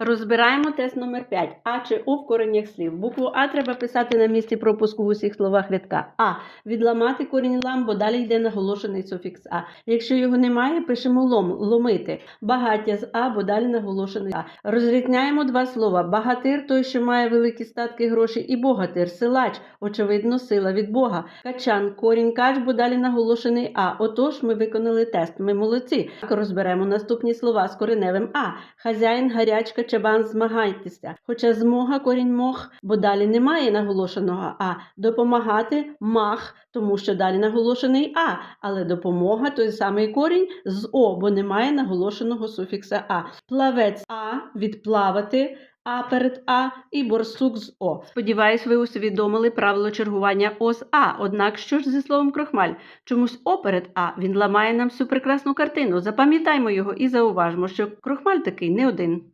Розбираємо тест номер 5. А чи У в коренях слів. Букву А треба писати на місці пропуску в усіх словах рядка. А. Відламати корінь лам, бо далі йде наголошений суфікс А. Якщо його немає, пишемо лом, ломити. Багаття з А, бо далі наголошений А. Розрізняємо два слова. Багатир той, що має великі статки грошей, і богатир, силач, очевидно, сила від Бога. Качан, корінь кач, бо далі наголошений А. Отож, ми виконали тест. Ми молодці. Розберемо наступні слова з кореневим А. Хазяїн, гарячка, чабан, змагайтеся. Хоча змога корінь мох, бо далі немає наголошеного А. Допомагати мах, тому що далі наголошений А. Але допомога той самий корінь з О, бо немає наголошеного суфікса А. Плавець А відплавати. А перед А і борсук з О. Сподіваюсь, ви усвідомили правило чергування О з А. Однак що ж зі словом крохмаль? Чомусь О перед А він ламає нам всю прекрасну картину. Запам'ятаймо його і зауважмо, що крохмаль такий не один.